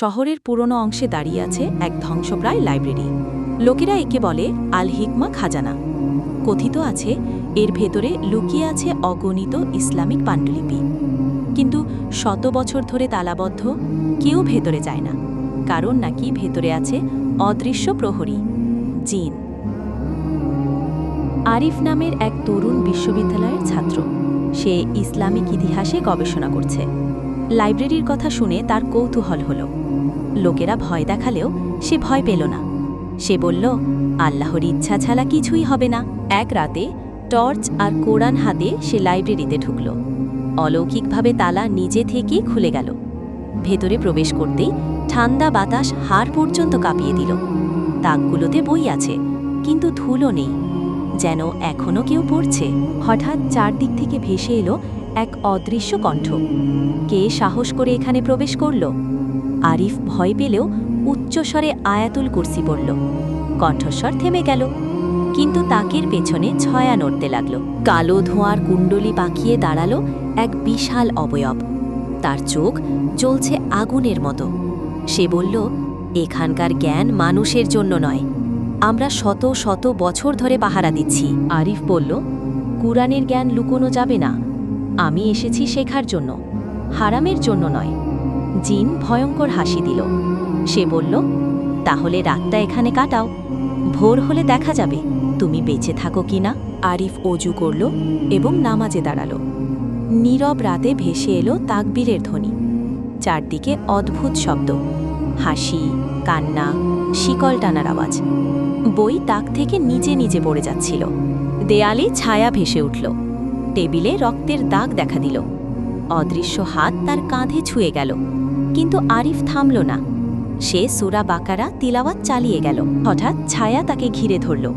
শহরের পুরনো অংশে দাঁড়িয়ে আছে এক ধ্বংসপ্রায় লাইব্রেরি। লোকেরা একে বলে আল হিকমা খাজানা। কথিত আছে, এর ভেতরে লুকিয়ে আছে অগণিত ইসলামিক পাণ্ডুলিপি। কিন্তু শত বছর ধরে তালাবদ্ধ, কেউ ভেতরে যায় না। কারণ নাকি ভেতরে আছে অদৃশ্য প্রহরী, জিন। আরিফ নামের এক তরুণ বিশ্ববিদ্যালয়ের ছাত্র। সে ইসলামিক ইতিহাসে গবেষণা করছে। লাইব্রেরির কথা শুনে তার কৌতূহল হল। লোকেরা ভয় দেখালেও সে ভয় পেল না। সে বলল, আল্লাহর ইচ্ছা ছাড়া কিছুই হবে না। এক রাতে টর্চ আর কোরআন হাতে সে লাইব্রেরিতে ঢুকল। অলৌকিকভাবে তালা নিজে থেকে খুলে গেল। ভেতরে প্রবেশ করতেই ঠান্ডা বাতাস হাড় পর্যন্ত কাঁপিয়ে দিল। তাকগুলোতে বই আছে, কিন্তু ধুলো নেই। যেন এখনও কেউ পড়ছে। হঠাৎ চারদিক থেকে ভেসে এলো এক অদৃশ্য কণ্ঠ। কে সাহস করে এখানে প্রবেশ করল? আরিফ ভয় পেলেও উচ্চস্বরে আয়াতুল কুরসি পড়ল। কণ্ঠস্বর থেমে গেল। কিন্তু তাকের পেছনে ছয়া নড়তে লাগল। কালো ধোঁয়ার কুণ্ডলি পাকিয়ে দাঁড়াল এক বিশাল অবয়ব। তার চোখ জ্বলছে আগুনের মতো। সে বলল, এখানকার জ্ঞান মানুষের জন্য নয়। আমরা শত শত বছর ধরে পাহারা দিচ্ছি। আরিফ বলল, কুরআনের জ্ঞান লুকোনো যাবে না। আমি এসেছি শেখার জন্য। হারামের জন্য নয়। জিন ভয়ঙ্কর হাসি দিল। সে বলল, তাহলে রাতটা এখানে কাটাও। ভোর হলে দেখা যাবে, তুমি বেঁচে থাকো কি না? আরিফ অজু করল এবং নামাজে দাঁড়াল। নীরব রাতে ভেসে এলো তাকবীরের ধ্বনি। চারদিকে অদ্ভুত শব্দ। হাসি, কান্না, শিকল টানার আওয়াজ। বই তাক থেকে নিচে নিচে পড়ে যাচ্ছিল। দেয়ালে ছায়া ভেসে উঠল। টেবিলে রক্তের দাগ দেখা দিল। অদৃশ্য হাত তার কাঁধে ছুঁয়ে গেল। কিন্তু আরিফ থামল না। সে সুরা বাকারা তিলাওয়াত চালিয়ে গেল। হঠাৎ ছায়া তাকে ঘিরে ধরল।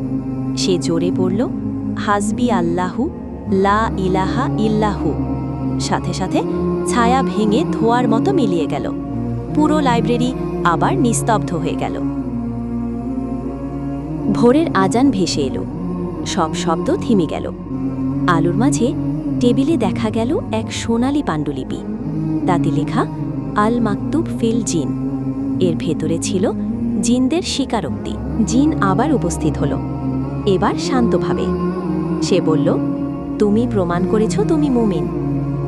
সে জোরে পড়ল হাসবি আল্লাহু, লা ইলাহা ইল্লাহু। সাথে সাথে ছায়া ভেঙে ধোয়ার মতো মিলিয়ে গেল। পুরো লাইব্রেরি আবার নিস্তব্ধ হয়ে গেল। ভোরের আজান ভেসে এলো। সব শব্দ থেমে গেল। আলোর মাঝে টেবিলে দেখা গেল এক সোনালি পাণ্ডুলিপি। তাতে লেখা, আল মাকতুব ফিল জিন। এর ভেতরে ছিল জিনদের স্বীকারোক্তি। জিন আবার উপস্থিত হল। এবার শান্তভাবে। সে বলল, তুমি প্রমাণ করেছ তুমি মুমিন।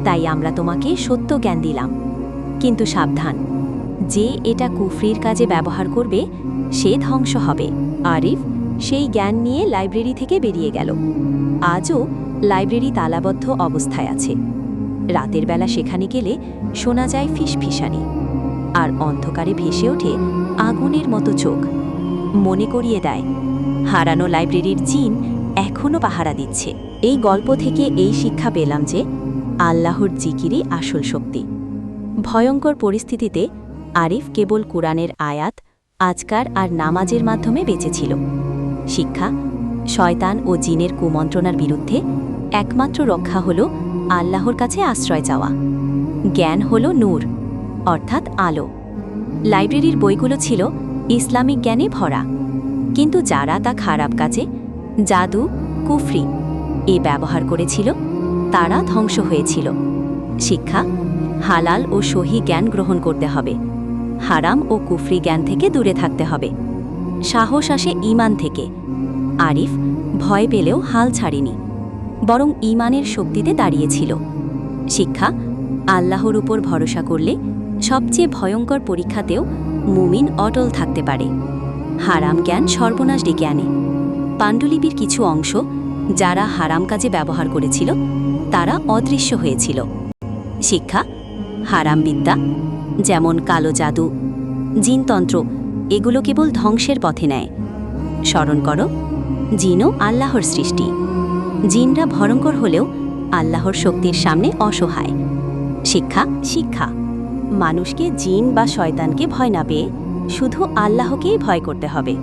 তাই আমরা তোমাকে সত্য জ্ঞান দিলাম। কিন্তু সাবধান। যে এটা কুফরির কাজে ব্যবহার করবে, সে ধ্বংস হবে। আরিফ সেই জ্ঞান নিয়ে লাইব্রেরি থেকে বেরিয়ে গেল। আজও লাইব্রেরি তালাবদ্ধ অবস্থায় আছে। রাতের বেলা সেখানে গেলে শোনা যায় ফিসফিসানি। আর অন্ধকারে ভেসে ওঠে আগুনের মতো চোখ। মনে করিয়ে দেয়, হারানো লাইব্রেরির জিন এখনও পাহারা দিচ্ছে। এই গল্প থেকে এই শিক্ষা পেলাম যে, আল্লাহর জিকিরই আসল শক্তি। ভয়ঙ্কর পরিস্থিতিতে আরিফ কেবল কোরআনের আয়াত, আজকার আর নামাজের মাধ্যমে বেঁচেছিল শিক্ষা, শয়তান ও জিনের কুমন্ত্রণার বিরুদ্ধে একমাত্র রক্ষা হল আল্লাহর কাছে আশ্রয় চাওয়া। জ্ঞান হল নূর, অর্থাৎ আলো। লাইব্রেরির বইগুলো ছিল ইসলামিক জ্ঞানে ভরা। কিন্তু যারা তা খারাপ কাজে, জাদু, কুফরি এ ব্যবহার করেছিল, তারা ধ্বংস হয়েছিল। শিক্ষা, হালাল ও সহি জ্ঞান গ্রহণ করতে হবে। হারাম ও কুফরি জ্ঞান থেকে দূরে থাকতে হবে। সাহস আসে ইমান থেকে। আরিফ ভয় পেলেও হাল ছাড়েনি, বরং ইমানের শক্তিতে দাঁড়িয়েছিল। শিক্ষা, আল্লাহর উপর ভরসা করলে সবচেয়ে ভয়ঙ্কর পরীক্ষাতেও মুমিন অটল থাকতে পারে। হারাম জ্ঞান সর্বনাশ ডেকে আনে। পাণ্ডুলিপির কিছু অংশ যারা হারাম কাজে ব্যবহার করেছিল, তারা অদৃশ্য হয়েছিল। শিক্ষা, হারাম বিদ্যা, যেমন কালো জাদু, জিনতন্ত্র এগুলো কেবল ধ্বংসের পথে নেয়। স্মরণ করো, জিনও আল্লাহর সৃষ্টি। জিনরা ভয়ঙ্কর হলেও আল্লাহর শক্তির সামনে অসহায়। শিক্ষা শিক্ষা। মানুষকে জিন বা শয়তানকে ভয় না পেয়ে শুধু আল্লাহকেই ভয় করতে হবে।